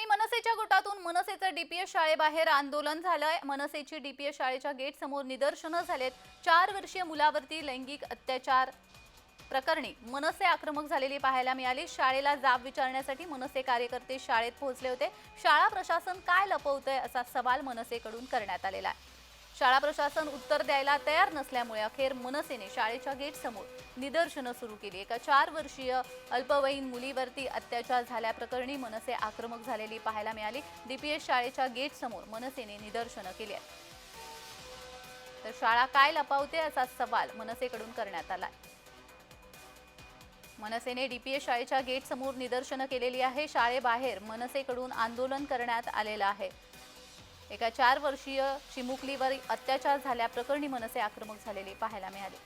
बातमी मनसेच्या गोटातून मनसेचं डीपीएस शाळेबाहेर आंदोलन झालंय. मनसेची डीपीएस शाळेच्या गेट समोर निदर्शनं झालेत. चार वर्षीय मुलावरती लैंगिक अत्याचार प्रकरणी मनसे आक्रमक झालेली पाहायला मिळाली. शाळेला जाब विचारण्यासाठी मनसे कार्यकर्ते शाळेत पोहोचले होते. शाळा प्रशासन काय लपवतंय असा सवाल मनसेकडून करण्यात आलेला आहे. शाळा प्रशासन उत्तर द्यायला तयार नसल्यामुळे अखेर मनसेने शाळेच्या गेट समोर निदर्शनं सुरू केली. एका चार वर्षीय अल्पवयीन मुलीवरती अत्याचार झाल्याप्रकरणी मनसे आक्रमक झालेली पाहायला मिळाली. डीपीएस शाळेच्या गेट समोर मनसेने निदर्शनं केली आहेत. तर शाळा काय लपावते असा सवाल मनसेकडून करण्यात आला मनसेने डीपीएस शाळेच्या गेट समोर निदर्शनं केलेली आहे. शाळेबाहेर मनसेकडून आंदोलन करण्यात आलेलं आहे. एका चार वर्षीय चिमुकलीवर अत्याचार झाल्याप्रकरणी मनसे आक्रमक झालेले पाहायला मिळाले.